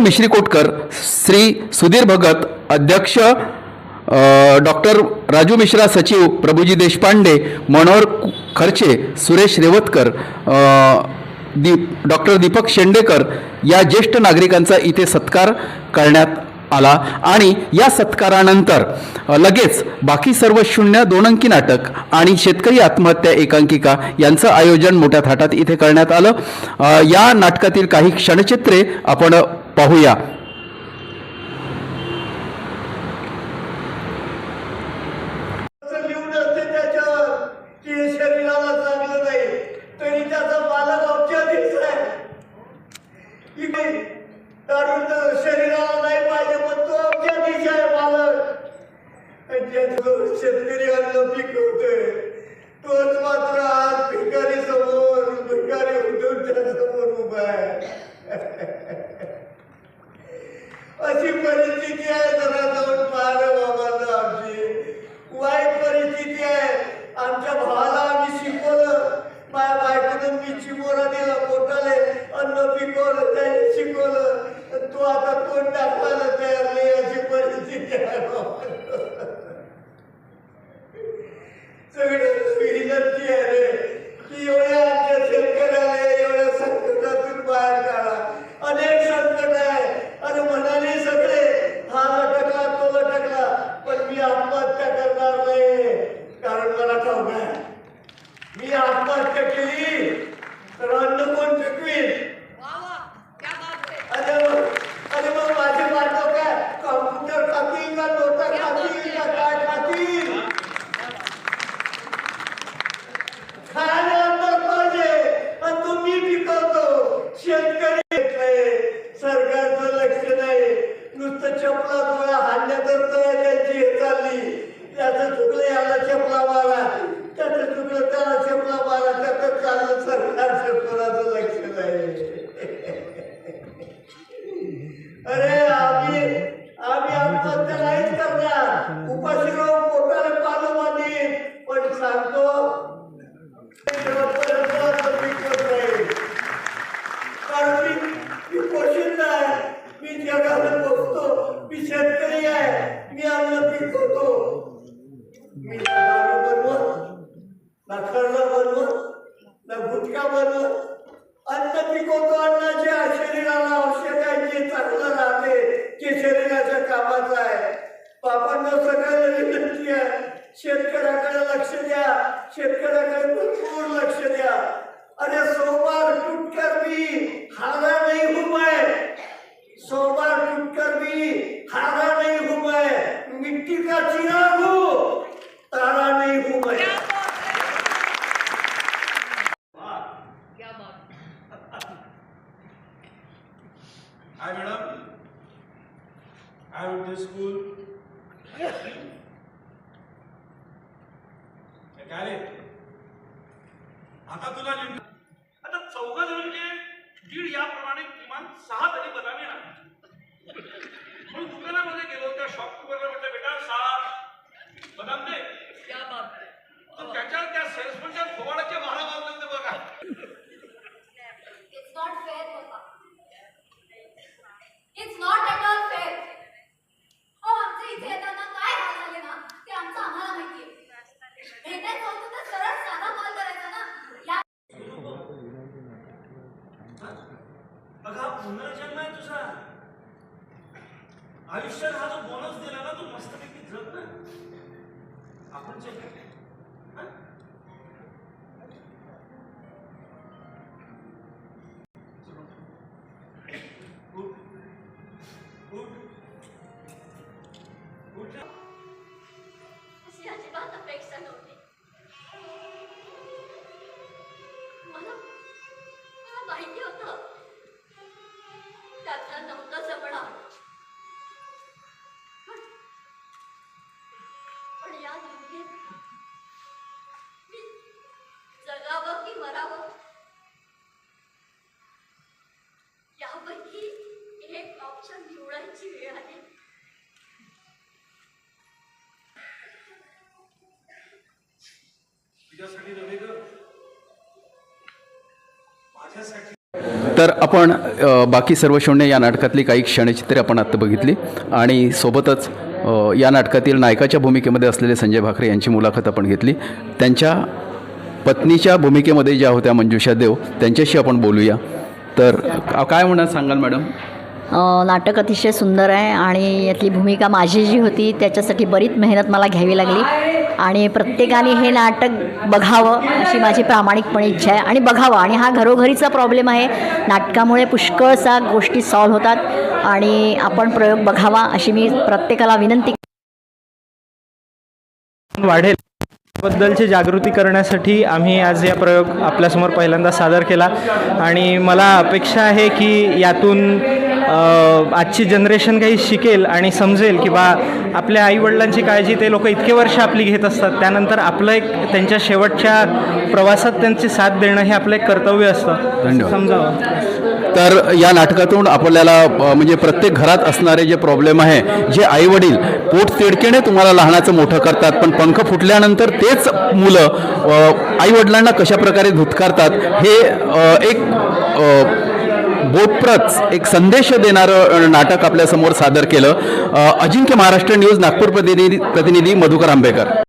मिश्री मिश्रीकोटकर श्री सुधीर भगत अध्यक्ष डॉक्टर राजू मिश्रा सचिव प्रभुजी देशपांडे मनोहर खर्चे सुरेश रेवतकर दीप डॉक्टर दीपक शेंडेकर या ज्येष्ठ नागरिकांचा इथे सत्कार करण्यात आला आणि या सत्कारानंतर लगेच बाकी सर्व शून्य दोन अंकी नाटक आणि शेतकरी आत्महत्या एकांकिका यांचं आयोजन मोठ्या थाटात इथे करण्यात आलं. या नाटकातील काही क्षणचित्रे आपण पाहूया. त्याच्यावर की शरीराला चांगलं नाही तरी त्याचा आहे तर शरीराला नाही पाहिजे पण तो औषधीच आहे मालक शेतकरी अन्न पिकवतोय तोच मात्र आज भिकारी समोर भिकारी उद्धवच्या समोर उभा आहे अशी परिस्थिती आहे जरा जाऊन पाहिलं बाबांना आमची. वाईट परिस्थिती आहे? आमच्या भावाला आम्ही शिकवलं. माझ्या बायकोनं मी चिमोरा दिला पोटाले अन्न पिकवलं त्याने शिकवलं. आणि तो आता तोंड टाकायला तयार नाही अशी परिस्थिती आहे. बाबा. सगळे विनंती आहे रे की एवढ्या आमच्या शेतकऱ्याला एवढ्या संकटातून बाहेर काढा अनेक संकट आहे आणि म्हणाले सगळे हा लटकला तो लटकला पण मी आत्महत्या करणार नाही मला ठाऊक आहे. मी आत्महत्या केली तर अन्न कोण चुकवीन अरे अरे मग माझे बांधव काय? कॉम्प्युटर खातील का खातील का काय खातील? खायला अन्न पाहिजे आणि तो मी पिकवतो. शेतकरी सरकारचं लक्ष नाही. नुसतं चपला डोळ्या हाणण्यातच तर अरे आम्ही आम्ही आत्महत्या नाहीच करणार. उपाशी राहून पोटाला पानं पण सांगतो कारण मी मी पोषित आहे. मी जगाला पोचतो मी शेतकरी आहे. मी अन्न पिकवतो. मी ना दारू बनवत ना बनवत ना गुटखा बनवत अन्न पिकवतो अन्नाचे शरीराला औषध चांगलं राहते जे शरीराच्या कामाचं आहे. बाबांना सगळ्यांना विनंती आहे. शेतकऱ्याकडे लक्ष द्या. शेतकऱ्याकडे भरपूर लक्ष द्या. अरे सोमवार टूटकर मी हाला नाही हूं मैं सोमवार टूटकर भी हारा नहीं हूं मैं मिट्टी का चिराग हूं तारा नहीं हूं मैं Hi, madam. I went to school. काय रे आता तुला नेमकं आता चौघ जणांचे दीड याप्रमाणे किमान सहा तरी बदामे आहे म्हणून दुकानामध्ये गेलो त्या शॉपकीपरला म्हटलं बेटा सहा बदाम दे तर त्याच्या त्या सेल्समनच्या थोबाडाचे बारा वाजले होते बघा It's not fair, Papa. It's not at all fair. अहो, आमच्या इथे येताना काय हाल झाले ना ते आमचं आम्हाला माहितीये भेटायचं होतं तर सरळ साधा कॉल करायचा ना या बघा पुनर्जन्म आहे तुझा. आयुष्यात हा जो बोनस दिला ना तो मस्तपैकी जग ना. आपण चेक तर आपण बाकी सर्व शून्य या नाटकातली काही क्षणचित्रे आपण आत्ता बघितली आणि सोबतच या नाटकातील नायकाच्या भूमिकेमध्ये असलेले संजय भाकरे यांची मुलाखत आपण घेतली. त्यांच्या पत्नीच्या भूमिकेमध्ये ज्या होत्या मंजुषा देव त्यांच्याशी आपण बोलूया. तर काय म्हणा सांगाल मॅडम? नाटक अतिशय सुंदर आहे आणि यातली भूमिका माझी जी होती त्याच्यासाठी बरीच मेहनत मला घ्यावी लागली. आणि प्रत्येकाने हे नाटक बघावं अशी माझी प्रामाणिकपणे इच्छा आहे. आणि बघावं. आणि हा घरोघरीचा प्रॉब्लेम आहे. नाटकामुळे पुष्कळसा गोष्टी सॉल्व्ह होतात. आणि आपण प्रयोग बघावा अशी मी प्रत्येकाला विनंती वाढेल. बद्दलची जागृती करण्यासाठी आम्ही आज या प्रयोग आपल्यासमोर पहिल्यांदा सादर केला. आणि मला अपेक्षा आहे की यातून आजची जनरेशन काही शिकेल आणि समजेल की बा आपल्या आईवडिलांची काळजी ते लोक इतके वर्ष आपली घेत असतात त्यानंतर आपलं एक त्यांच्या शेवटच्या प्रवासात त्यांची साथ देणं हे आपलं एक कर्तव्य असतं धन्यवाद. समजावं तर या नाटकातून आपल्याला म्हणजे प्रत्येक घरात असणारे जे प्रॉब्लेम आहे जे आई वडील पोट तिडकेने तुम्हाला लहानाचं मोठं करतात पण पंख फुटल्यानंतर तेच मुलं आई वडिलांना कशा प्रकारे धुतकारतात हे एक बोधप्रत एक संदेश देणारं नाटक आपल्यासमोर सादर केलं. अजिंक्य महाराष्ट्र न्यूज नागपूर प्रतिनिधी प्रतिनिधी मधुकर आंबेकर.